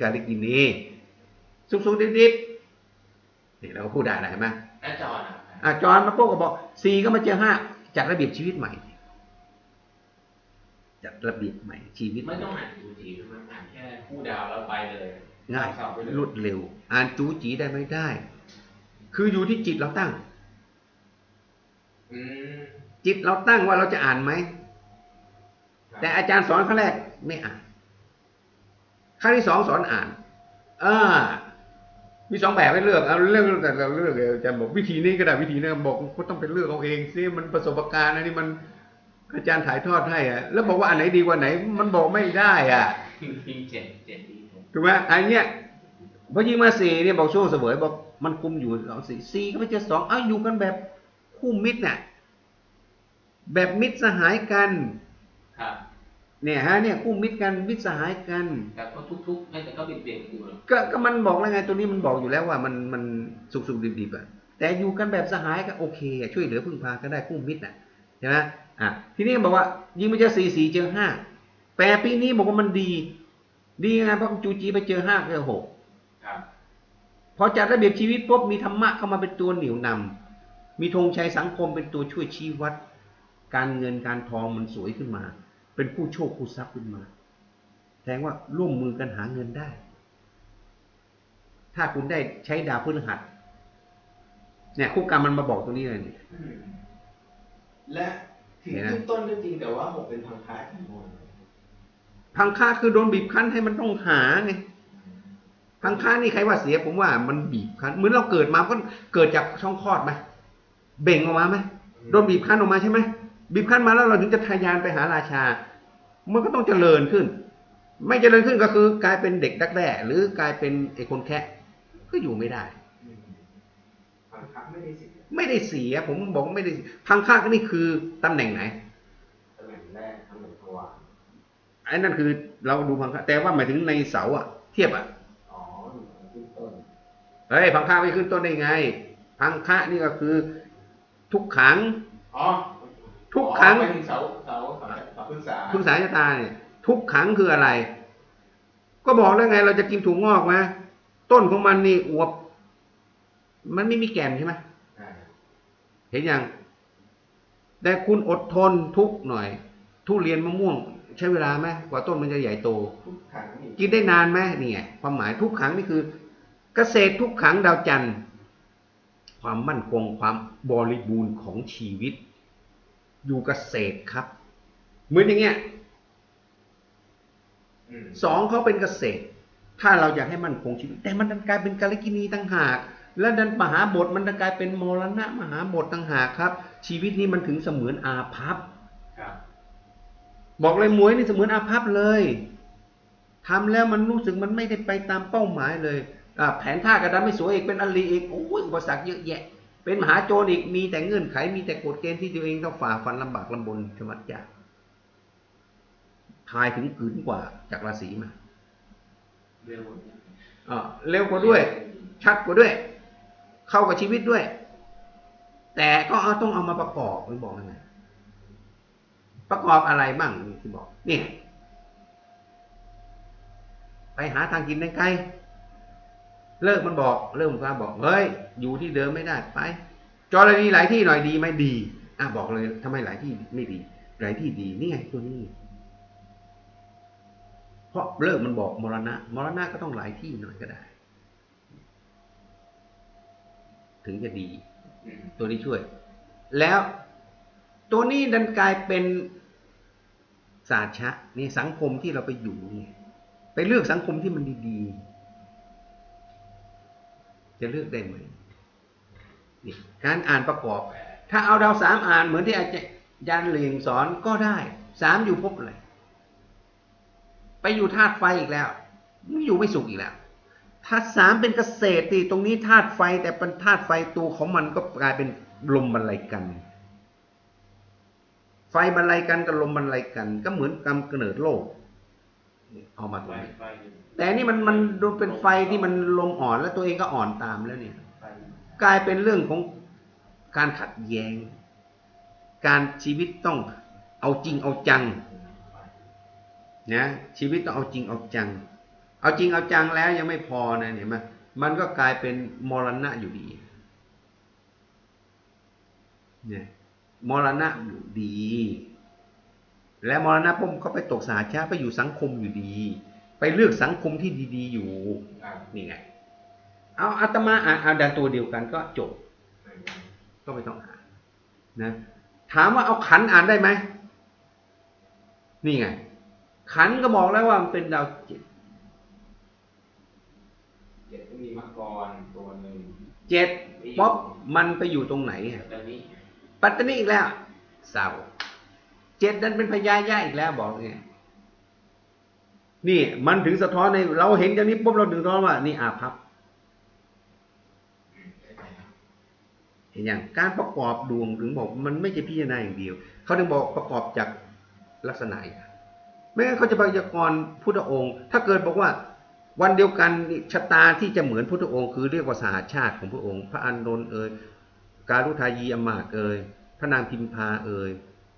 การได้กินนี่สุกๆดิบๆนี่เราก็พูดได้นะเห็นไหมอาจารย์อะอะจอนมาปุ๊บก็บอกสี่ก็มาเจอห้าจัดระเบียบชีวิตใหม่จัดระเบียบใหม่ชีวิตไม่ต้องอ่านดูจีมันอ่านแค่คู่ดาวแล้วไปเลยง่ายสอบไปเลยรวดเร็ว อ่านจูจีได้ไม่ได้ คืออยู่ที่จิตเราตั้งอืมจิตเราตั้งว่าเราจะอ่านไหมแต่อาจารย์สอนครั้งแรกไม่อ่าน ครั้งที่สองสอนอ่านอ่ามีสองแบบให้เลือกเอาเลือกแต่เราเลือกอาจารย์บอกวิธีนี้ก็ได้วิธีนี้บอกก็ต้องไปเลือกเอาเองซิมันประสบการณ์นะนี่มันอาจารย์ถ่ายทอดให้อะแล้วบอกว่าอันไหนดีกว่าไหน มันบอกไม่ได้อะจริงเจ็ดเจ็ดดีผมถูกไหมอันเนี้ยพอยิงมาสี่เนี่ยบอกช่วงเสวยบอกมันคุมอยู่สองสี่สี่ก็ไม่เจอสองเอ้าอยู่กันแบบคู่มิตรน่ะแบบมิตรสหายกันครับ เนี่ยฮะเนี่ยคู่มิตรกันมิตรสหายกัน แต่ก็ทุกๆไม่แต่ก็เปลี่ยนๆอยู่หรอกก็ก็มันบอกแล้วไงตัวนี้มันบอกอยู่แล้วว่ามันมันสุกสุกดิบดิบๆอะแต่อยู่กันแบบสหายก็โอเคอะช่วยเหลือพึ่งพากันได้คู่มิตรอะใช่ไหมอะทีนี้บอกว่า ยิงไปเจอสี่สี่เจอห้าแปลปีนี้บอกว่ามันดี ดีไงเพราะจูจีไปเจอห้าเจอหกครับพอจัดระเบียบชีวิตปุ๊บมีธรรมะเข้ามาเป็นตัวเหนี่ยวนำมีธงชัยสังคมเป็นตัวช่วยชี้วัด การเงินการทองมันสวยขึ้นมา เป็นผู้โชคผู้ทรัพย์ขึ้นมาแสดงว่าร่วมมือกันหาเงินได้ ถ้าคุณได้ใช้ดาวพฤหัสเนี่ยคู่กรรมมันมาบอกตรงนี้เลยนี่อืมและถึงเห็นไหมขึ้นต้นก็จริงแต่ว่าหกเป็นพังค้าทั้งหมดพังค่าคือโดนบีบคั้นให้มันต้องหาไงพังค่านี่ใครว่าเสียผมว่ามันบีบคั้นเหมือนเราเกิดมาก็เกิดจากช่องคลอดไหมเบ่งออกมาไหมโดนบีบคั้นออกมาใช่ไหม บีบคั้นมาแล้วเราถึงจะทะยานไปหาราชา มันก็ต้องเจริญขึ้น ไม่เจริญขึ้นก็คือกลายเป็นเด็กดักแด้หรือกลายเป็นไอ้คนแคะก็อยู่ไม่ได้อืมพังค้าไม่ได้สิทธิ์ไม่ได้เสีย ผมบอกว่าไม่ได้เสียพังค่าก็นี่คือตำแหน่งไหนตำแหน่งแรกตำแหน่งทวารไอ้นั่นคือเราดูพังค่าแต่ว่าหมายถึงในเสาอะเทียบอะอ๋อขึ้นต้นเฮ้ยพังค่าไม่ขึ้นต้นได้ไง พังค่านี่ก็คือทุกขังอ๋อ ทุกครั้งอ๋อไปถึงเสาเสาเสาเสาพฤกษาคุณสายชะตาเนี่ยทุกขังคืออะไร ก็บอกแล้วไง เราจะกินถั่วงอกไหมต้นของมันนี่อวบ มันไม่มีแก่นใช่ไหมเห็นยังแต่คุณอดทนทุกหน่อย ทุเรียนมะม่วง ใช้เวลาไหมกว่าต้นมันจะใหญ่โต กินได้นานไหมนี่ไงความหมายทุกขังนี่คือ เกษตรทุกขังดาวจันทร์ความมั่นคงความบริบูรณ์ของชีวิต อยู่เกษตรครับ เหมือนอย่างเงี้ยอืมสองเขาเป็นเกษตร ถ้าเราอยากให้มั่นคงชีวิต แต่มันดันกลายเป็นกาลกินีต่างหาก แล้วดันมหาบทมันดันกลายเป็นมรณะมหาบทต่างหากครับ ชีวิตนี้มันถึงเสมือนอาภัพครับบอกเลยมวยนี่เสมือนอาภัพเลยทำแล้วมันรู้สึกมันไม่ได้ไปตามเป้าหมายเลยอ่าแผนท่ากระดานไม่สวยอีกเป็นอลีอีกโอ้ยอุปสรรคเยอะแยะ เป็นมหาโจรอีกมีแต่เงื่อนไขมีแต่กฎเกณฑ์ที่ตัวเองต้องฝ่าฟันลำบากลำบนชวัดยากทายถึงขืนกว่าจากราศีมาเร็วอ่าเร็วกว่าด้วย ชัดกว่าด้วย เข้ากับชีวิตด้วย แต่ก็เอาต้องเอามาประกอบมันบอกยังไงประกอบอะไรบ้างที่บอก เนี่ย ไปหาทางกินได้ไกล เลิกมันบอกเริ่มฟ้าบอกเฮ้ยอยู่ที่เดิมไม่ได้ไปจอรดีหลายที่หน่อยดีไหมดีอะบอกเลยทำไมหลายที่ไม่ดี หลายที่ดีนี่ไงตัวนี้ เพราะเลิกมันบอกมรณะ มรณะก็ต้องหลายที่หน่อยก็ได้ ถึงจะดี ตัวนี้ช่วย แล้วตัวนี้ดันกลายเป็นศาสตร์ชะนี่สังคมที่เราไปอยู่เนี่ยไปเลือกสังคมที่มันดีๆ จะเลือกได้ไหมการอ่านประกอบ ถ้าเอาดาวสามอ่านเหมือนที่อาจารย์เหลียงสอนก็ได้สามอยู่พอะไรไปอยู่ธาตุไฟอีกแล้วมันอยู่ไม่สุขอีกแล้วธาตุสามเป็นเกษตรตีตรงนี้ธาตุไฟแต่เป็นธาตุไฟตัวของมันก็กลายเป็นลมบรรลัยกัน ไฟบรรลัยกันกับลมบรรลัยกัน ก็เหมือนกำเนิดโลก เอามาตรงไฟนี้ไฟแต่นี่มันมันดูเป็นไฟที่มันลมอ่อนแล้วตัวเองก็อ่อนตามแล้วเนี่ยไฟกลายเป็นเรื่องของการขัดแย้ง การชีวิตต้องเอาจริงเอาจังนะชีวิตต้องเอาจริงเอาจัง เอาจริงเอาจังแล้วยังไม่พอนะเห็นไหมมันก็กลายเป็นมรณะอยู่ดีเนี่ยมรณะอยู่ดี และมรณะปุ๊บก็ไปตกสาชาไปอยู่สังคมอยู่ดี ไปเลือกสังคมที่ดี ๆ อยู่ครับนี่ไงเอาอาตมาอ่านเอาดันตัวเดียวกันก็จบ ก็ไม่ต้องอ่านนะ ถามว่าเอาขันอ่านได้ไหมนี่ไง ขันก็บอกแล้วว่ามันเป็นดาวจิตเจ็ดมีมังกรตัวหนึ่งเจ็ดป๊อปมันไปอยู่ตรงไหนอะตอนนี้ปัตตานีอีกแล้วเสา เจ็ดนั้นเป็นพญายะอีกแล้วบอกไงนี่มันถึงสะท้อนในเราเห็นอย่างนี้ปุ๊บเราถึงสะท้อนว่า นี่อาภัพเห็นอย่างการประกอบดวงถึงบอกมันไม่ใช่พิจารณาอย่างเดียว เขาถึงบอกประกอบจากลักษณะไม่งั้นเขาจะพยากรณ์พุทธองค์ ถ้าเกิดบอกว่า วันเดียวกันชะตาที่จะเหมือนพุทธองค์ คือเรียกว่าสหาชาติของพระองค์ พระอานนท์เอ่ยการุทายีอมาตเอ่ยพระนางพิมพาเอ่ย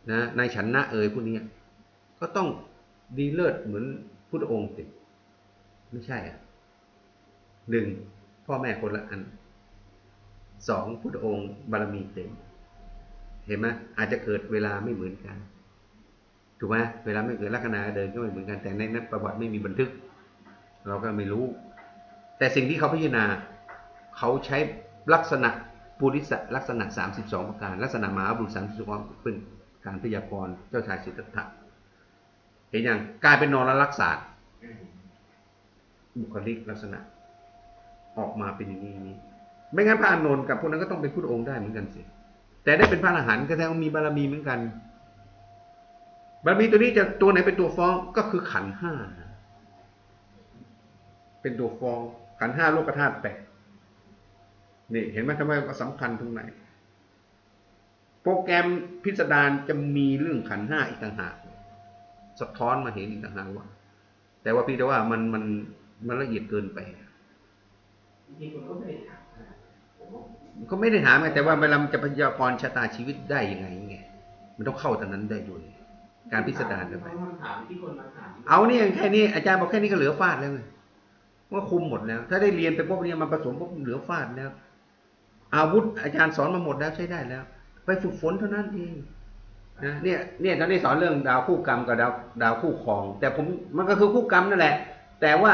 นะนายฉันนะเอ่ยพวกนี้ก็ต้องดีเลิศเหมือนพุทธองค์สิไม่ใช่อะหนึ่งพ่อแม่คนละอันสองพุทธองค์บารมีเต็ม เห็นไหมอาจจะเกิดเวลาไม่เหมือนกันถูกไหมเวลาไม่เกิดลัคนาเดินก็ไม่เหมือนกันแต่ในนั้นประวัติไม่มีบันทึก เราก็ไม่รู้ แต่สิ่งที่เขาพิจารณา เขาใช้ลักษณะปุริสลักษณะ 32 ประการ ลักษณะมหาบุรุษ32เป็น การพยากรณ์เจ้าชายสิทธัตถะเห็นอย่างกลายเป็นนรลักษาบุคลิกลักษณะ ออกมาเป็นอย่างนี้นี้ ไม่งั้นพระอานนท์กับพวกนั้นก็ต้องเป็นพุทธองค์ได้เหมือนกันสิ แต่ได้เป็นพระอรหันต์ก็แสดงว่ามีบารมีเหมือนกัน บารมีตัวนี้จะตัวไหนเป็นตัวฟ้องก็คือขันห้าเป็นตัวฟ้องขันห้าโลกธาตุแปดนี่เห็นไหมทำไมว่าสำคัญตรงไหน โปรแกรมพิสดารจะมีเรื่องขันธ์ห้าอีกต่างหากสะท้อนมาเห็นอีกต่างหากว่า แต่ว่าพี่แต่ว่ามันมันมันละเอียดเกินไปจริงๆคุณก็ไม่ได้ถามนะผมว่าก็ไม่ได้ถามไงแต่ว่าเวลามันจะพยากรณ์ชะตาชีวิตได้ยังไงไงมันต้องเข้าตอนนั้นได้ด้วย การพิสดารกันไปคำถามที่คนมาถามเอาเนี่ยแค่นี้อาจารย์บอกแค่นี้ก็เหลือฟาดแล้วไงว่าคุมหมดแล้ว ถ้าได้เรียนไปปุ๊บเนี่ยมันผสมปุ๊บเหลือฟาดแล้ว อาวุธอาจารย์สอนมาหมดแล้วใช้ได้แล้ว ไปฝึกฝนเท่านั้นเองนะเนี่ยเนี่ยตอนนี้สอนเรื่องดาวคู่กรรมกับดาวดาวคู่ครอง แต่ผมมันก็คือคู่กรรมนั่นแหละ แต่ว่า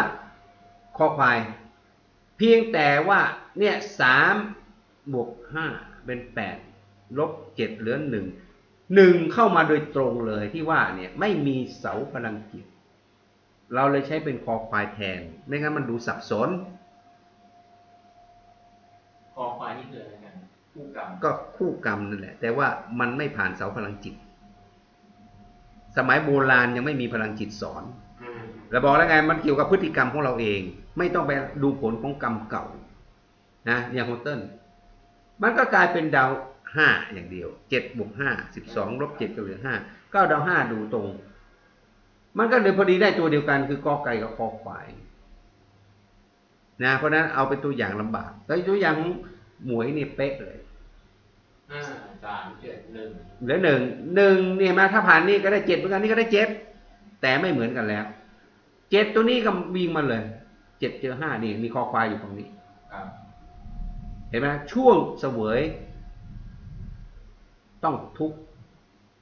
คอควาย เพียงแต่ว่าเนี่ยสามบวกห้าเป็นแปดลบเจ็ดเหลือหนึ่งหนึ่งเข้ามาโดยตรงเลยที่ว่าเนี่ยไม่มีเสาพลังจิต เราเลยใช้เป็นคอควายแทน ไม่งั้นมันดูสับสน คอควายนี่คืออะไร กันคู่กรรมก็คู่กรรมนั่นแหละ แต่ว่ามันไม่ผ่านเสาพลังจิต สมัยโบราณยังไม่มีพลังจิตสอนอืมเราบอกแล้วไงมันเกี่ยวกับพฤติกรรมของเราเอง ไม่ต้องไปดูผลของกรรมเก่า นะอย่างโฮเทลมันก็กลายเป็นดาวห้าอย่างเดียวเจ็ดบวกห้าสิบสองลบเจ็ดก็เหลือห้าก็เอาดาวห้าดูตรง มันก็เลยพอดีได้ตัวเดียวกันคือกอไก่กับคอควายนะเพราะฉะนั้นเอาเป็นตัวอย่างลำบากแต่ตัวอย่างของ หมวยนี่เป๊ะเลยห้าสามเจ็ดหนึ่งเหลือหนึ่งหนึ่งเนี่ยมาถ้าผ่านนี่ก็ได้เจ็ดเหมือนกันนี่ก็ได้เจ็ดแต่ไม่เหมือนกันแล้วเจ็ดตัวนี้ก็วิ่งมาเลยเจ็ดเจอห้านี่มีคอควายอยู่ตรงนี้ครับเห็นไหมช่วงเสวย ต้องทุกข์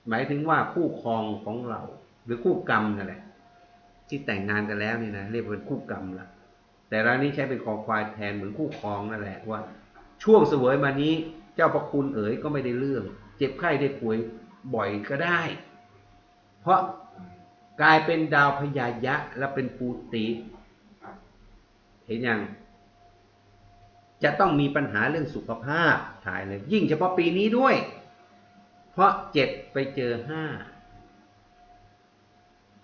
หมายถึงว่าคู่ครองของเรา หรือคู่กรรมนั่นแหละ ที่แต่งงานกันแล้วนี่นะเรียกว่าเป็นคู่กรรมละแต่เรานี้ใช้เป็นคอควายแทนเหมือนคู่ครองนั่นแหละว่า ช่วงเสวยมานี้ เจ้าประคุณเอ๋ยก็ไม่ได้เรื่อง เจ็บไข้ได้ป่วยบ่อยก็ได้ เพราะกลายเป็นดาวพยายะและเป็นปูติครับเห็นยังจะต้องมีปัญหาเรื่องสุขภาพถ่ายเลย ยิ่งเฉพาะปีนี้ด้วย เพราะเจ็ดไปเจอห้า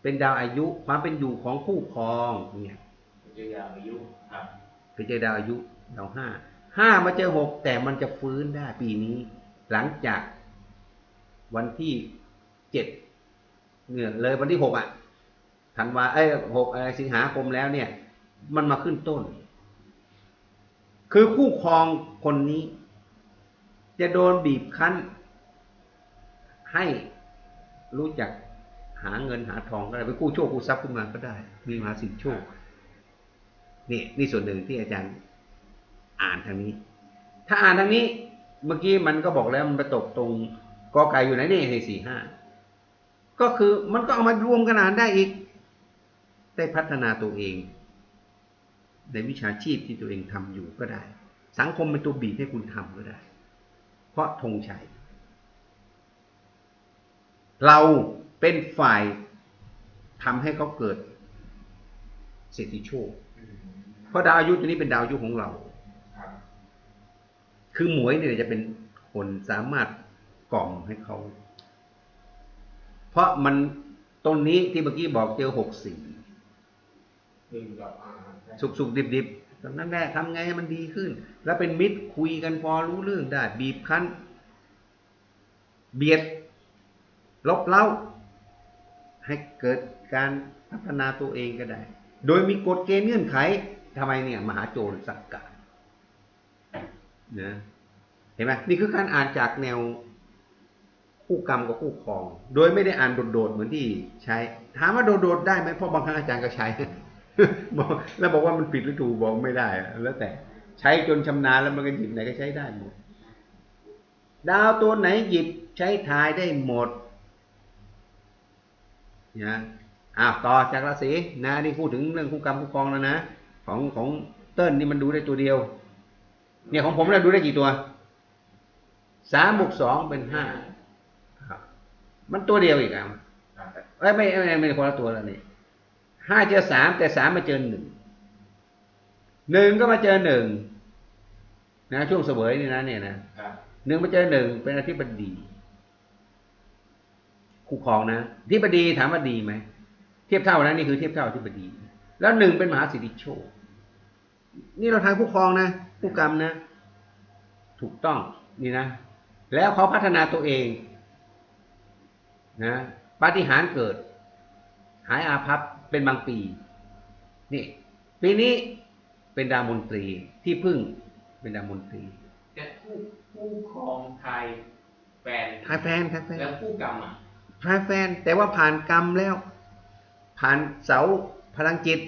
เป็นดาวอายุความเป็นอยู่ของคู่ครองเนี่ยเจอยาวอายุครับไปเจอดาวอายุดาวห้า ห้ามาเจอหกแต่มันจะฟื้นได้ปีนี้ หลังจากวันที่เจ็ดเนี่ยเลยวันที่หกอะธันวาเอ้ยหกอะไรสิงหาคมแล้วเนี่ย มันมาขึ้นต้น คือคู่ครองคนนี้ จะโดนบีบคั้น ให้รู้จักหาเงินหาทองก็ได้ไปกู้โชคกู้ทรัพย์ขึ้นมาก็ได้ มีมหาสินโชคนี่นี่ส่วนหนึ่งที่อาจารย์ อ่านทางนี้ ถ้าอ่านทางนี้ เมื่อกี้มันก็บอกแล้วมันไปตกตรงกอไก่อยู่ไหนนี่ในสี่ห้าก็คือมันก็เอามารวมกันอ่านได้อีก ได้พัฒนาตัวเอง ในวิชาชีพที่ตัวเองทำอยู่ก็ได้ สังคมเป็นตัวบีบให้คุณทำก็ได้ เพราะธงชัยเราเป็นฝ่ายทำให้เขาเกิดเศรษฐีโชค เพราะดาวอายุตัวนี้เป็นดาวอายุของเรา คือหมวยเนี่ยจะเป็นคนสามารถกล่อมให้เขา เพราะมันต้นนี้ที่เมื่อกี้บอกเจอหกสี่งสุกสุกดิบดิบตอนนั้นแหละทำไงให้มันดีขึ้น แล้วเป็นมิตรคุยกันพอรู้เรื่องได้ บีบคั้น เบียด ลบเล้า ให้เกิดการพัฒนาตัวเองก็ได้ โดยมีกฎเกณฑ์เงื่อนไขทำไมเนี่ย มหาโจรสักการนะ ห็นไหมนี่คือการอ่านจากแนวคู่กรรมกับคู่ครอง โดยไม่ได้อ่านโดดๆเหมือนที่ใช้ถามว่าโดดๆได้ไหมเพราะบางครั้งอาจารย์ก็ใช้บอกแล้วบอกว่ามันผิดหรือถูกบอกไม่ได้ แล้วแต่ใช้จนชำนาญแล้วมันก็หยิบไหนก็ใช้ได้หมดดาวตัวไหนหยิบใช้ทายได้หมดนะอ้าวต่อจากราศีนะนี่พูดถึงเรื่องคู่กรรมคู่ครองแล้วนะของของเติ้ลนี่มันดูได้ตัวเดียว เนี่ยของผมเราดูได้กี่ตัว สามบวกสองเป็นห้าครับมันตัวเดียวอีกอะครับเอ้ยไม่ไม่ไม่ไม่คนละตัวแล้วนี่ห้าเจอสามแต่สามมาเจอหนึ่งหนึ่งก็มาเจอหนึ่งนะช่วงเสวยนี่นะเนี่ยนะครับหนึ่งมาเจอหนึ่งเป็นอธิบดีคู่ครองนะอธิบดีถามว่าดีไหมเทียบเท่านะนี่คือเทียบเท่าอธิบดี แล้วหนึ่งเป็นมหาสิทธิโชคนี่เราทายคู่ครองนะคู่กรรมนะ ถูกต้องนี่นะ แล้วเขาพัฒนาตัวเองนะปาฏิหาริย์เกิด หายอาภัพเป็นบางปี นี่ ปีนี้เป็นดาวมนตรีที่พึ่งเป็นดาวมนตรีแต่คู่คู่ครองไทยแฟนทายแฟนทายแฟนแล้วคู่กรรมอะทายแฟน แต่ว่าผ่านกรรมแล้ว ผ่านเสาพลังจิต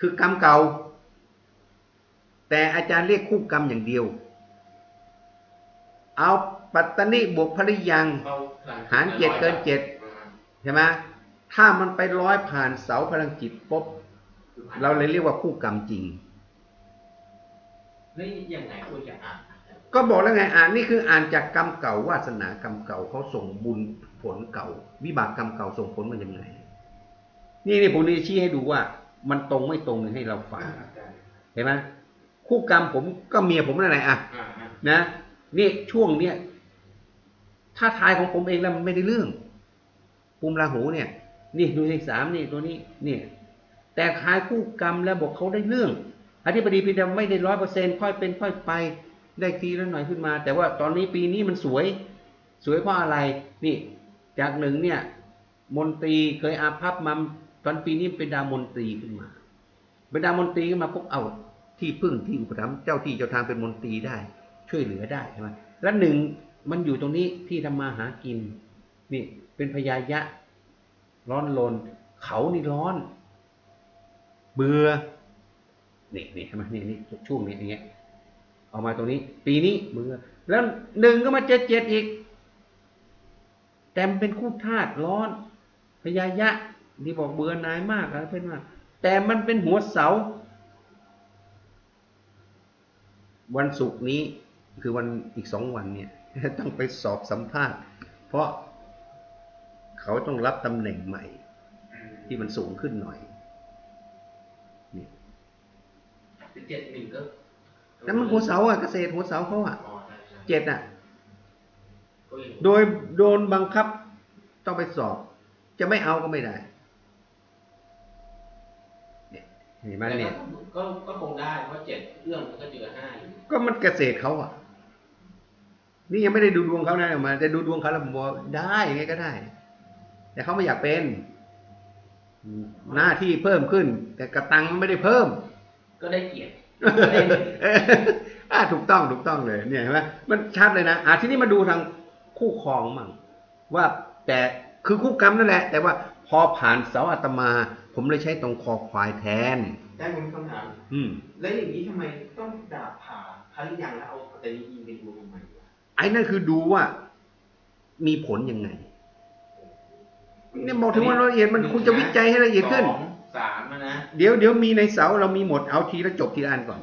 คือกรรมเก่า แต่อาจารย์เรียกคู่กรรมอย่างเดียว เอาปัตตนิบวกภริยังเขาพลัง หารเจ็ดเกินเจ็ดอ่าใช่ไหมถ้ามันไปร้อยผ่านเสาพลังจิตปุ๊บคือผ่นเราเลยเรียกว่าคู่กรรมจริงแล้วยังไงควรจะอ่านก็บอกแล้วไงอ่านนี่คืออ่านจากกรรมเก่าวาสนากรรมเก่าเขาส่งบุญผลเก่า วิบากกรรมเก่าส่งผลมันยังไง นี่นี่ผมจะชี้ให้ดูว่า มันตรงไม่ตรงให้เราฟังอาจารย์เห็นไหมคู่กรรมผมก็เมียผมนั่นแหละอะอ่า อ่านะนี่ช่วงเนี้ยถ้าทายของผมเองแล้วมันไม่ได้เรื่องภูมิราหูเนี่ย นี่ดูสิสามนี่ตัวนี้เนี่ย แต่ทายคู่กรรมแล้วบอกเขาได้เรื่องอธิบดีพิดาไม่ได้ร้อยเปอร์เซ็นค่อยเป็นค่อยไปได้ทีละหน่อยขึ้นมา แต่ว่าตอนนี้ปีนี้มันสวย สวยเพราะอะไร นี่ จากหนึ่งเนี่ย มนตรีเคยอาภัพมาตอนปีนี้เป็นดาวมนตรีขึ้นมาเป็นดาวมนตรีขึ้นมาปุ๊บเอาที่พึ่งที่อุปถัมภ์เจ้าที่เจ้าทางเป็นมนตรีได้ ช่วยเหลือได้ใช่ไหมแล้วหนึ่งมันอยู่ตรงนี้ที่ทำมาหากินนี่เป็นพยายะ ร้อนลน เขานี่ร้อน เบื่อนี่นี่ใช่ไหมนี่นี่ช่วงนี้อย่างเงี้ยออกมาตรงนี้ ปีนี้เบื่อแล้วหนึ่งก็มาเจอเจ็ดอีก แต่มันเป็นคู่ธาตุร้อน พยายะที่บอกเบื่อนายมากอะไรเป็นมากแต่มันเป็นหัวเสา วันศุกร์นี้ คือวันอีกสองวันเนี่ยต้องไปสอบสัมภาษณ์ เพราะเขาต้องรับตำแหน่งใหม่ ที่มันสูงขึ้นหน่อยนี่เจ็ดหนึ่งก็แต่มันหัวเสาอะเกษตรหัวเสาเขาอะอ๋อใช่ใช่เจ็ดอะก็ยังโดยโดนบังคับต้องไปสอบ จะไม่เอาก็ไม่ได้เนี่ยเห็นไหมเนี่ยก็ก็ก็คงได้เพราะเจ็ดเรื่องมันก็เจอห้าอยู่ก็มันเกษตรเขาอะ นี่ยังไม่ได้ดูดวงเขานะออกมาแต่ดูดวงเขาแล้วผมบอกได้ยังไงก็ได้ แต่เขาไม่อยากเป็นหน้าที่เพิ่มขึ้น แต่กระตังมันไม่ได้เพิ่ม ก็ได้เกียรติเอออ่าถูกต้องถูกต้องเลย เนี่ยเห็นไหมมันชัดเลยนะอ่าทีนี้มาดูทางคู่ครองมั่งว่าแต่คือคู่กรรมนั่นแหละ แต่ว่าพอผ่านเสาอาตมา ผมเลยใช้ตรงคอควายแทน ได้ผมคำถามอืมแล้วอย่างนี้ทำไมต้องดาบผ่าภริยังแล้วเอาแต่นี้ยิงไปดูทำไมวะไอ้นั่นคือดูว่ามีผลยังไงเนี่ยบอกถึงว่าละเอียดมันคุณจะวิจัยให้ละเอียดขึ้นสองสามอะนะ เดี๋ยวเดี๋ยวมีในเสาเรามีหมดเอาทีละจบทีละอันก่อน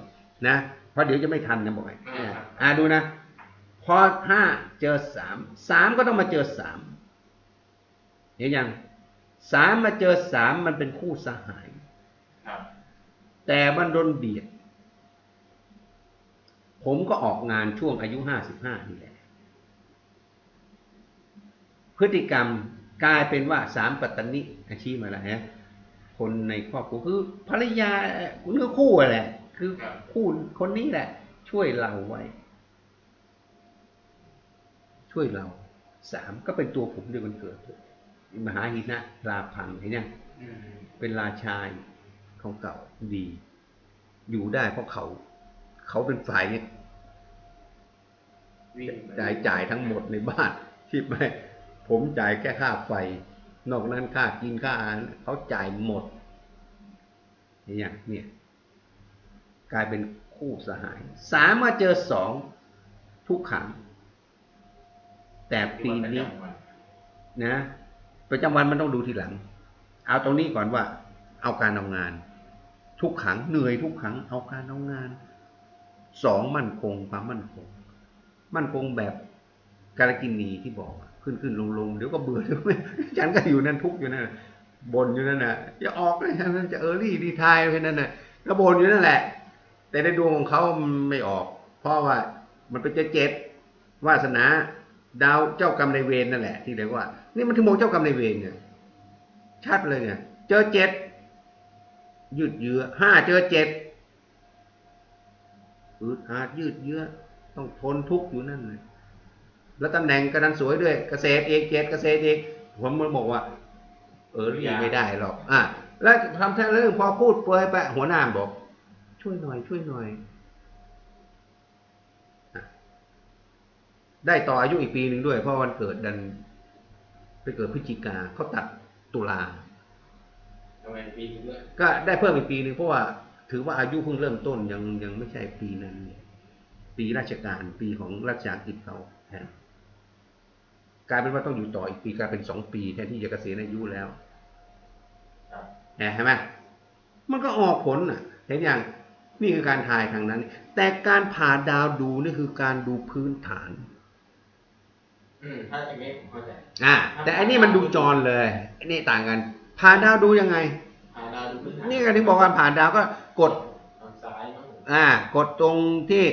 นะเพราะเดี๋ยวจะไม่ทันนะบอกไงอ่าครับอ่าดูนะ พอห้าเจอสามสามก็ต้องมาเจอสามเห็นยังสามมาเจอสามมันเป็นคู่สหายครับแต่มันโดนเบียด ผมก็ออกงานช่วงอายุห้าสิบห้านี่แหละ พฤติกรรมกลายเป็นว่าสามปัตตนิอาชีพมาแล้วฮะคนในครอบครัวคือภรรยาเนื้อคู่อะแหละ คือคู่คนนี้แหละ ช่วยเราไว้ ช่วยเราสามก็เป็นตัวผมด้วยมันเกิดด้วยมหาหินะลาพังเห็นยังอืมเป็นราชายของเก่าดี อยู่ได้เพราะเขา เขาเป็นฝ่ายเนี่ยจ่ายจ่ายทั้งหมดในบ้านที่ไม่ ผมจ่ายแค่ค่าไฟ นอกนั้นค่ากินค่าอาหารเขาจ่ายหมดเนี่ยเนี่ยกลายเป็นคู่สหายสามมาเจอสองทุกขัง แต่ปีนี้นะประจำวันมันต้องดูทีหลัง เอาตรงนี้ก่อนว่า เอาการเอางาน ทุกขังเหนื่อยทุกขัง เอาการเอางานสองมั่นคงความมั่นคง มั่นคงแบบการกินนีที่บอก ขึ้นขึ้นลงลงเดี๋ยวก็เบื่อเดี๋ยวไม่ฉันก็อยู่นั่นทุกอยู่นั่นบนอยู่นั่นน่ะจะออกเลยฉันจะเออรี่ดีทายไปนั่นน่ะก็บนอยู่นั่นแหละ แต่ในดวงของเขาไม่ออก เพราะว่ามันเป็นเจ็ดเจ็ดวาสนาดาวเจ้ากรรมในเวรนั่นแหละ ที่เรียกว่า นี่มันถึงบอกเจ้ากรรมในเวรเนี่ยชัดเลยเนี่ยเจอเจ็ดยืดเยื้อห้าเจอเจ็ดอืดอาดยืดเยื้อต้องทนทุกข์อยู่นั่นเลย แล้วตำแหน่งกระดันสวยด้วยเกษตรเอกเจ็ดเกษตรเอกผมมันบอกว่า เออรีไม่ได้หรอกอะแล้วทำแท้เรื่องพอพูดเปรยไปหัวหน้าบอก ช่วยหน่อย ช่วยหน่อยอะได้ต่ออายุอีกปีหนึ่งด้วย เพราะวันเกิดดัน ไปเกิดพฤศจิกาเขาตัดตุลาทำไมปีนี้ด้วยก็ได้เพิ่มอีกปีหนึ่งเพราะว่าถือว่าอายุเพิ่งเริ่มต้นยังยังไม่ใช่ปีนั้น ปีราชการปีของราชการกิจเขาแทน กลายเป็นว่าต้องอยู่ต่ออีกปีกลายเป็นสองปีแทนที่จะเกษียณอายุแล้วครับเห็นไหมมันก็ออกผลน่ะ เห็นอย่างนี่คือการทายทางนั้น แต่การผ่าดาวดูนี่คือการดูพื้นฐาน อืมถ้าอย่างนี้ผมเข้าใจอ่า แต่อันนี้มันดูจรเลยอันนี้ต่างกัน ผ่าดาวดูยังไงอ่าดาวดูพื้นฐานนี่ก็ถึงบอกว่าผ่าดาวก็กดทางซ้ายมั้งผมอ่า กดตรงที่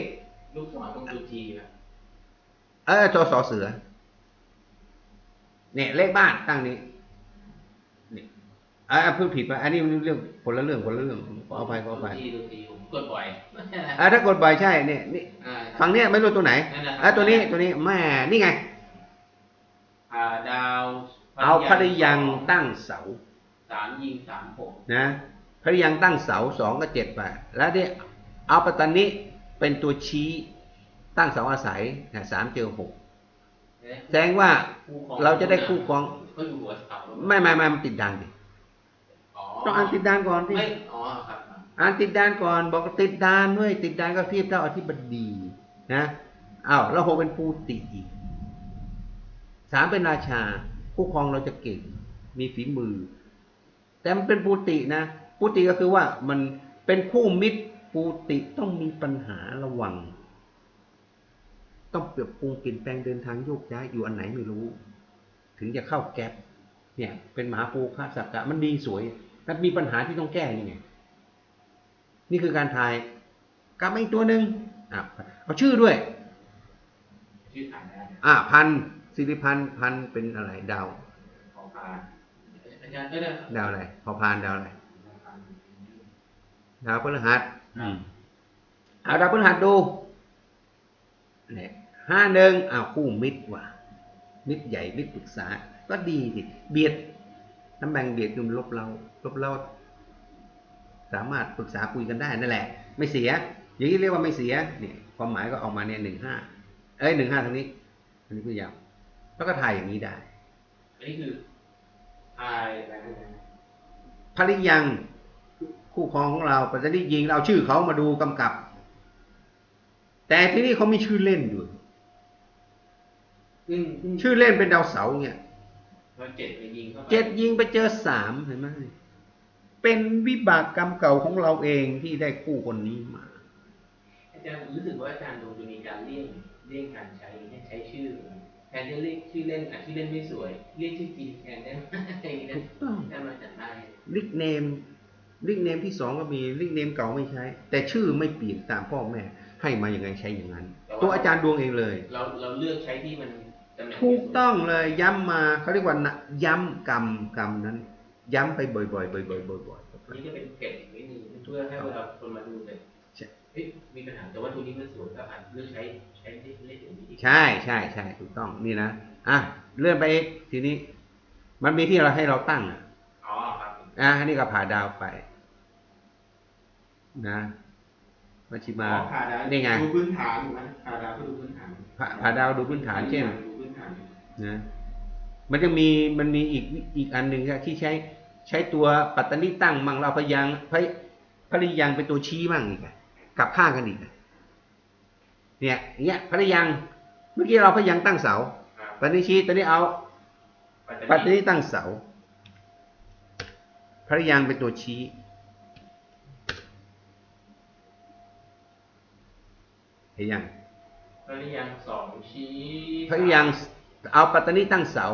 ลูกศรตรงตัวจีนะเออจอสอเสือ เนี่ยเลขบ้านตั้งนี้นี่อ่าพูดผิดไปอันนี้มันเรื่องคนละเรื่องคนละเรื่องขออภัยขออภัยตัวจีตัวจีผมกดบ่อยอ่าถ้ากดบ่อยใช่เนี่ยนี่อ่าฝั่งเนี้ยไม่รู้ตัวไหนนั่นแหละครับอ่าตัวนี้ตัวนี้แม่นี่ไง อ่าดาวเอาภริยังตั้งเสาสามยิงสามหกนะภริยังตั้งเสาสองก็เจ็ดไปแล้วเนี่ยเอาปัตตานิเป็นตัวชี้ตั้งเสาอาศัยนะสามเจอหก แสดงว่าเราจะได้คู่ครองก็อยู่หัวเสาไม่ไม่ไม่มันติดดันดิอ๋อต้องอ่านติดดานก่อนที่ไม่อ๋อครับครับอ่านติดดานก่อน บอกว่าติดดานด้วยติดดานก็เทียบเท่าอธิบดีนะอ้าวแล้วหกเป็นปูติอีกสามเป็นราชา คู่ครองเราจะเก่ง มีฝีมือ แต่มันเป็นปูตินะปูติก็คือว่ามันเป็นคู่มิตรปูติต้องมีปัญหาระวัง ต้องเปรียบปรุงเปลี่ยนแปลงเดินทางโยกย้ายอยู่อันไหนไม่รู้ ถึงจะเข้าแก๊ปเนี่ย เป็นมหาภูคาสักกะมันดีสวยแต่มีปัญหาที่ต้องแก้นี่ไงนี่คือการทายกลับมาอีกตัวหนึ่งอะเอาชื่อด้วยชื่อฐานได้นะอะพันสิริพันธ์พันเป็นอะไร ดาวขอพานอาจารย์ก็ได้ดาวอะไรพอพานดาวอะไรดาวพฤหัสอืมเอาดาวพฤหัสดูเนี่ย ห้าหนึ่งอ้าวคู่มิตรว่ะ มิตรใหญ่มิตรปรึกษา ก็ดีสิเบียดน้ำแบ่งเบียดคือมันลบเราลบเราสามารถปรึกษาคุยกันได้นั่นแหละ ไม่เสีย อย่างนี้เรียกว่าไม่เสียเนี่ยความหมายก็ออกมาเนี่ยหนึ่งห้าเอ้ยหนึ่งห้าทางนี้อันนี้คือยาวแล้วก็ถ่ายอย่างนี้ได้อันนี้คือทายอะไรนะภริยังคู่ครองของเราปัจจุบันยิงเราชื่อเขามาดูกำกับ แต่ที่นี่เขามีชื่อเล่นอยู่ ซึ่งซึ่งชื่อเล่นเป็นดาวเสาร์เนี่ยพอเจ็ดไปยิงเข้าไปเจ็ดยิงไปเจอสามเห็นไหมเป็นวิบากกรรมเก่าของเราเองที่ได้คู่คนนี้มา อาจารย์รู้สึกว่าอาจารย์ดูจะมีการเลี่ยงเลี่ยงการใช้ให้ใช้ชื่อแทนที่เรียกชื่อเล่นอะชื่อเล่นไม่สวย เรียกชื่อจริงแทนได้ไหมอย่างนี้นะถูกต้องถ้ามาจัดได้ลิกเนมลิกเนมที่สองก็มีลิกเนมเก่าไม่ใช้ แต่ชื่อไม่เปลี่ยนตามพ่อแม่ ให้มาอย่างไงใช้อย่างนั้น ตัวอาจารย์ดวงเองเลย เราเราเลือกใช้ที่มันตำแหน่ง ถูกต้องเลยย้ำมาเขาเรียกว่านะย้ำกรรมกรรมนั้น ย้ำไปบ่อยๆบ่อยๆบ่อยๆบ่อยนี่ก็เป็นเกร็ดอีกนิดนึงเพื่อให้เวลาคนมาดูเลยใช่เฮ้ยมีปัญหาแต่ว่าตัวนี้มันสวยก็อาจเลือกใช้ใช้เลขเลขอย่างนี้ดีๆใช่ใช่ใช่ถูกต้องนี่นะอะเลื่อนไปอีกทีนี้ มันมีที่เราให้เราตั้งอะอ๋อครับอะอันนี้ก็ผ่าดาวไป นะมัชชิมาอ๋อผ่าดาวนี่ไงดูพื้นฐานถูกไหมผ่าดาวก็ดูพื้นฐานผ่าผ่าดาวดูพื้นฐานเช่นดูพื้ นฐานนะมันจะมีมันมีอีกอีกอันหนึ่งครับที่ใช้ใช้ตัวปัตตานีตั้งมั่งเราพยางพยพริยังเป็นตัวชี้มั่งอีกอะกลับข้างกันอีกอะเนี่ยอย่างเงี้ยพริยังเมื่อกี้เราพยางตั้งเสาครับปัตตานีชี้ตอนนี้เอาปัตตานีตั้งเสาพริยังเป็นตัวชี้เห็นยังพริยังสองชี้พริยัง เอาปัตตานีตั้งเสา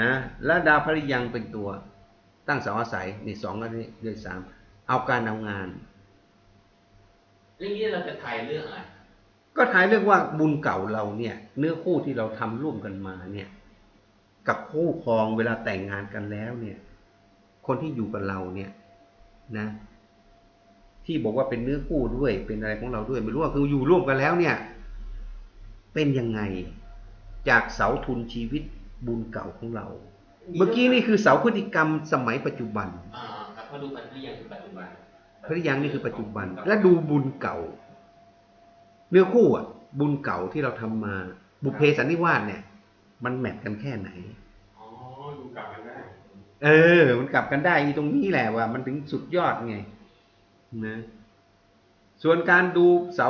นะแล้วดาวพริยังเป็นตัว ตั้งเสาอาศัยนี่สองอันนี้เดือนสามเอาการเอางานเรื่องนี้เราจะถ่ายเรื่องอะไรก็ทายเรื่องว่าบุญเก่าเราเนี่ย เนื้อคู่ที่เราทำร่วมกันมาเนี่ย กับคู่ครองเวลาแต่งงานกันแล้วเนี่ย คนที่อยู่กับเราเนี่ยนะ ที่บอกว่าเป็นเนื้อคู่ด้วยเป็นอะไรของเราด้วย ไม่รู้ว่าคืออยู่ร่วมกันแล้วเนี่ย เป็นยังไง จากเสาทุนชีวิตบุญเก่าของเรา เมื่อกี้นี่คือเสาพฤติกรรมสมัยปัจจุบันอ่าครับเพราะดูมันพริยังคือปัจจุบันพฤติยังนี่คือปัจจุบัน และดูบุญเก่า เนื้อคู่อะ บุญเก่าที่เราทำมา บุพเพสันนิวาสเนี่ย มันแมทกันแค่ไหนอ๋อดูกลับกันได้เออ มันกลับกันได้อีตรงนี้แหละว่า มันถึงสุดยอดไงนะส่วนการดูเสา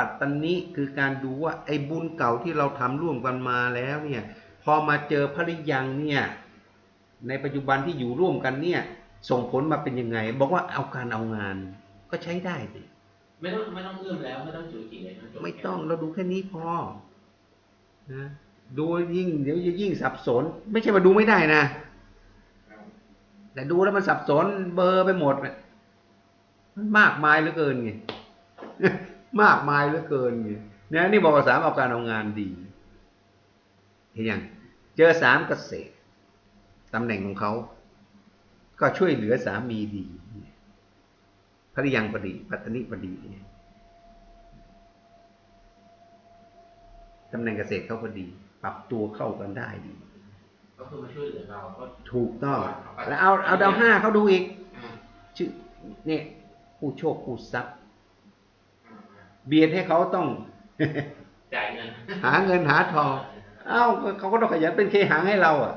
ปัตตานิคือการดูว่าไอ้บุญเก่าที่เราทำร่วมกันมาแล้วเนี่ยพอมาเจอภริยังเนี่ยในปัจจุบันที่อยู่ร่วมกันเนี่ยส่งผลมาเป็นยังไง บอกว่าเอาการเอางานก็ใช้ได้สิไม่ต้องไม่ต้องเอื้อมแล้วไม่ต้องจูจีเลยนะจบไม่ต้องเราดูแค่นี้พอนะดูยิ่งเดี๋ยวจะยิ่งสับสน ไม่ใช่ว่าดูไม่ได้นะครับแต่ดูแล้วมันสับสนเบลอร์ไปหมดน่ะมันมากมายเหลือเกินไง มากมายเหลือเกินไงเนี่ยนี่บอกว่าสามเอาการเอางานดี เห็นยังเจอสามเกษตรตำแหน่งของเขา ก็ช่วยเหลือสามีดีภริยังปดีปัตตนิปดีตำแหน่งเกษตรเขาพอดี ปรับตัวเข้ากันได้ดีก็คือมาช่วยเหลือเราก็ถูกต้องแล้วเอาเอาดาวห้าเขาดูอีกชื่อเนี่ยผู้โชคผู้ทรัพย์ เบียดให้เขาต้องจ่ายเงินหาเงินหาทองเอ้าเขาก็ต้องขยันเป็นเคหางให้เราอะ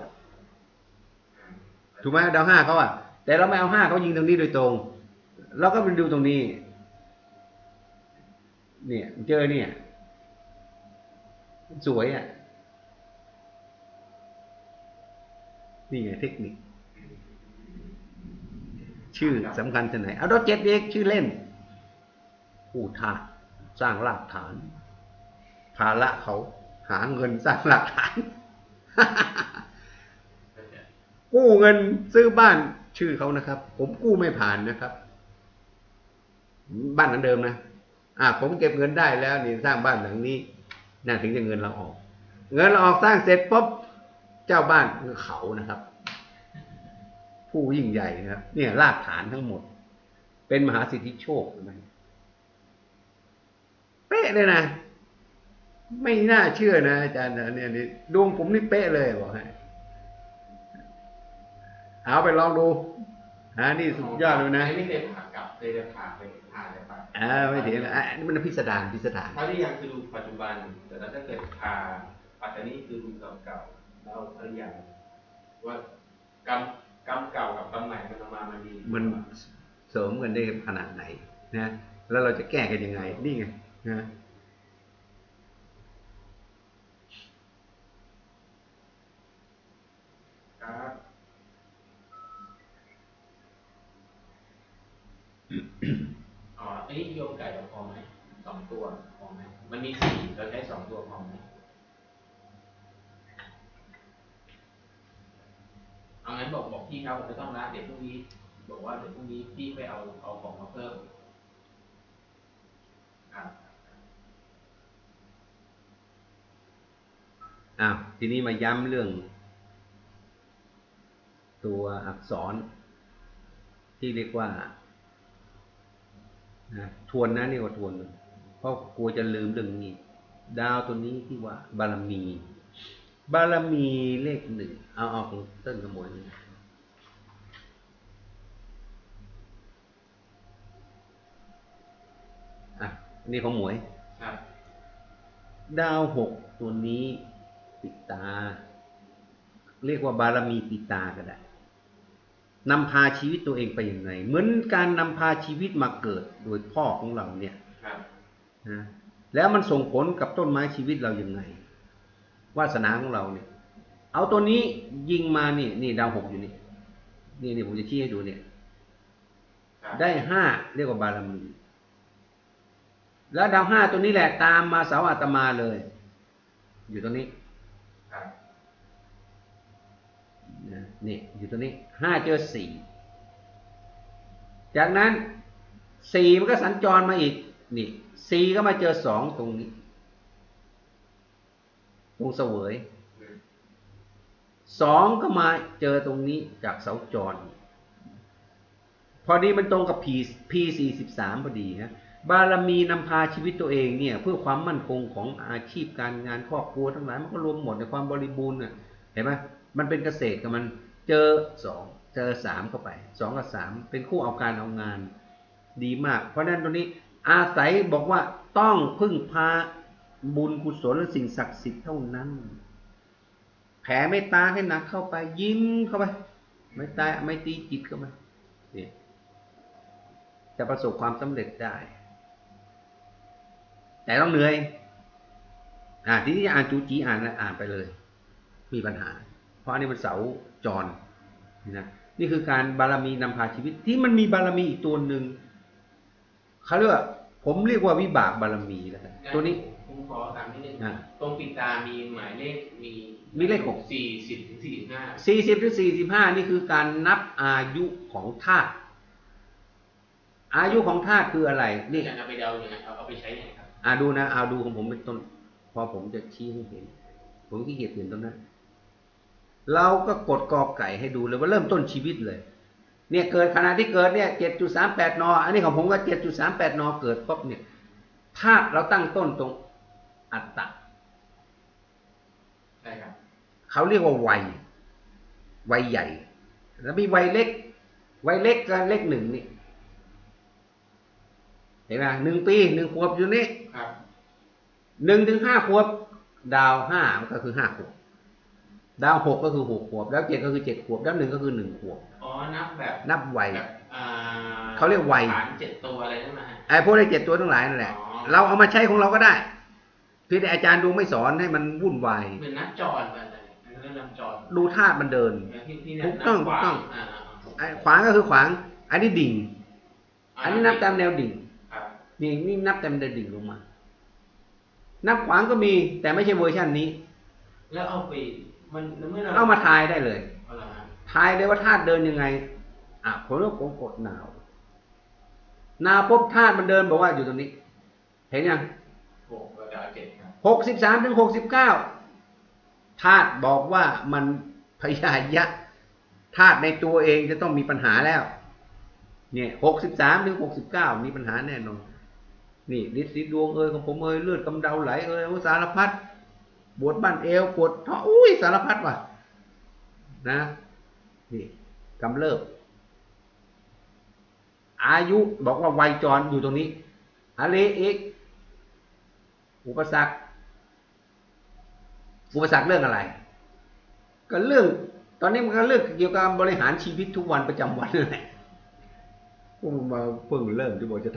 ถูกไหมดาวห้าเขาอะ แต่เราไม่เอาห้าเขายิงตรงนี้โดยตรงเราก็ไปดูตรงนี้ เนี่ยเจอเนี่ยสวยอะนี่ไงเทคนิค ชื่อสำคัญที่ไหนเอาดอกเจ็ดเอกชื่อเล่นผู้ท่า สร้างรากฐาน ภาระเขาหาเงินสร้างรากฐาน กู้เงินซื้อบ้านชื่อเขานะครับ ผมกู้ไม่ผ่านนะครับ บ้านหลังเดิมนะอ่าผมเก็บเงินได้แล้วนี่สร้างบ้านหลังนี้น่าถึงจะเงินเราออก เงินเราออกสร้างเสร็จปุ๊บเจ้าบ้านคือเขานะครับ ผู้ยิ่งใหญ่นะครับเนี่ยรากฐานทั้งหมด เป็นมหาสิทธิโชคไหมะเลยนะ ไม่น่าเชื่อนะอาจารย์นะเนี่ยนี่ดวงผมนี่เป๊ะเลยบอกให้เอาไปลองดูอ่านี่สุดยอดเลยนะไม่เคยผ่ากลับเคยจะผ่าไปผ่าอะไรไปอ่าไม่ถึงแล้วอะนี่มันพิสดารพิสดารถ้าที่ยังคือดูปัจจุบัน แต่ถ้าเกิดผ่าปัจจุบันนี้คือดูเก่าๆแล้วภริยังว่ากรรมกรรมเก่ากับกรรมใหม่มันเอามามันดีมันเสริมกันได้ขนาดไหนนะแล้วเราจะแก้กันยังไงนี่ไง นะอ๋ออันนี้โยมไก่เราพอไหมสองตัวพอไหมมันมีสี่เราใช้สองตัวพอไหมเอางั้นบอกบอกพี่ครับผมไม่ต้องละเดี๋ยวพรุ่งนี้ บอกว่าเดี๋ยวพรุ่งนี้พี่ไปเอาเอาของมาเพิ่มครับ อ้าวทีนี้มาย้ำเรื่อง ตัวอักษร ที่เรียกว่านะทวนนะเรียกว่าทวน เพราะกลัวจะลืมเรื่องนี้ ดาวตัวนี้ที่ว่า บารมี บารมีเลขหนึ่งเอาเอาของเต้นขโมยนี่อะนี่ของหมวยครับดาวหกตัวนี้ ปิดตา เรียกว่าบารมีปิดตาก็ได้นำพาชีวิตตัวเองไปยังไง เหมือนการนำพาชีวิตมาเกิดโดยพ่อของเราเนี่ยครับนะแล้วมันส่งผลกับต้นไม้ชีวิตเรายังไง วาสนาของเราเนี่ย เอาตัวนี้ยิงมานี่ นี่ดาวหกอยู่นี่ นี่นี่ผมจะชี้ให้ดูเนี่ยครับได้ห้าเรียกว่าบารมี แล้วดาวห้าตัวนี้แหละตามมาเสาอาตมาเลย อยู่ตรงนี้ ครับ นี่อยู่ตรงนี้ห้าเจอสี่จากนั้นสี่มันก็สัญจรมาอีกนี่สี่ก็มาเจอสองตรงนี้ ตรงเสวยสองก็มาเจอตรงนี้จากเสาจร พอดีมันตรงกับ P P สี่สิบสามพอดีฮะบารมีนำพาชีวิตตัวเองเนี่ย เพื่อความมั่นคงของอาชีพการงานครอบครัวทั้งหลายมันก็รวมหมดในความบริบูรณ์น่ะเห็นไหมมันเป็นเกษตรกับมัน เจอสองเจอสามเข้าไปสองกับสามเป็นคู่เอาการเอางานดีมาก เพราะฉะนั้นตรงนี้อาศัยบอกว่าต้องพึ่งพาบุญกุศลและสิ่งศักดิ์สิทธิ์เท่านั้น แผ่เมตตาให้หนักเข้าไป ยิ้มเข้าไป ไม่ตายไม่ตีจิตเข้าไปนี่จะประสบความสำเร็จได้ แต่ต้องเหนื่อยอ่าทีนี้อ่านจูจีอ่านอ่านไปเลย มีปัญหา เพราะอันนี้มันเสา จรนะนี่คือการบารมีนำพาชีวิต ที่มันมีบารมีอีกตัวหนึ่งเขาเรียกว่าผมเรียกว่าวิบากบารมีแล้วกันตัวนี้ผมขอถามนิดนึงอะตรงปิดตามีหมายเลขมีมีเลขหกสี่สิบถึงสี่สิบห้าสี่สิบถึงสี่สิบห้านี่คือการนับอายุของธาตุอายุของธาตุคืออะไร นี่นี่จะเอาไปเดายังไงเอาเอาไปใช้ยังไงครับอ่าดูนะเอาดูของผมเป็นต้น พอผมจะชี้ให้เห็น ผมขี้เกียจเห็นตรงนั้น เราก็กดกอไก่ให้ดูเลยว่าเริ่มต้นชีวิตเลย เนี่ยเกิดขณะที่เกิดเนี่ยเจ็ดจุดสามแปดนอันนี้ของผมก็เจ็ดจุดสามแปดนเกิดปุ๊บเนี่ยธาตุเราตั้งต้นตรงอัตตะได้ครับเขาเรียกว่าวัย วัยใหญ่ แล้วมีวัยเล็ก วัยเล็กกับเลขหนึ่งนี่เห็นไหมหนึ่งปีหนึ่งขวบอยู่นี่ครับหนึ่งถึงห้าขวบ ดาวห้ามันก็คือห้าขวบ ดาวหกก็คือหกขวบแล้วเจ็ดก็คือเจ็ดขวบแล้วหนึ่งก็คือหนึ่งขวบ อ๋อ นับแบบนับวัย แบบอ่าเขาเรียกวัย ฐานเจ็ดตัวอะไรนั่นนะฮะ ไอ้พวกได้เจ็ดตัวทั้งหลายนั่นแหละ อ๋อ เราเอามาใช้ของเราก็ได้เพียงแต่อาจารย์ดูไม่สอนให้มันวุ่นวายเหมือนนับจรไปอะไรเรื่องนับจรดูธาตุมันเดินที่ที่ถูกต้องนับขวาถูกต้อง อ่าไอ้ขวางก็คือขวาง อันนี้ดิ่งาอันนี้นับตามแนวดิ่ง ครับนี่นี่นับตามแนวดิ่งลงมา นับขวางก็มีแต่ไม่ใช่เวอร์ชันนี้ แล้วเอาไป มันเมื่อเราเอามาทายได้เลยเอาละฮะทายได้ว่าธาตุเดินยังไง อะผมว่าผมกดหนาวหนาวปุ๊บธาตุมันเดินบอกว่าอยู่ตรงนี้ เห็นยังหกกับดาวเจ็ดครับหกสิบสามถึงหกสิบเก้าธาตุบอกว่ามันพยายะธาตุในตัวเองจะต้องมีปัญหาแล้ว เนี่ยหกสิบสามถึงหกสิบเก้ามีปัญหาแน่นอน นี่ฤทธิ์สีดวงเอยของผมเอยเลือดกำเดาไหลเอยโอ้สารพัด ปวดบ้านเอวปวดท้องอุ้ยสารพัดว่ะ นะนี่กำเริบอายุบอกว่าวัยจรอยู่ตรงนี้อะไรอีกอุปสรรคอุปสรรคเรื่องอะไร ก็เรื่อง ตอนนี้มันก็เรื่องเกี่ยวกับบริหารชีวิตทุกวันประจำวันนั่นแหละพวกมันมาเพิ่งเริ่มที่บอกจะ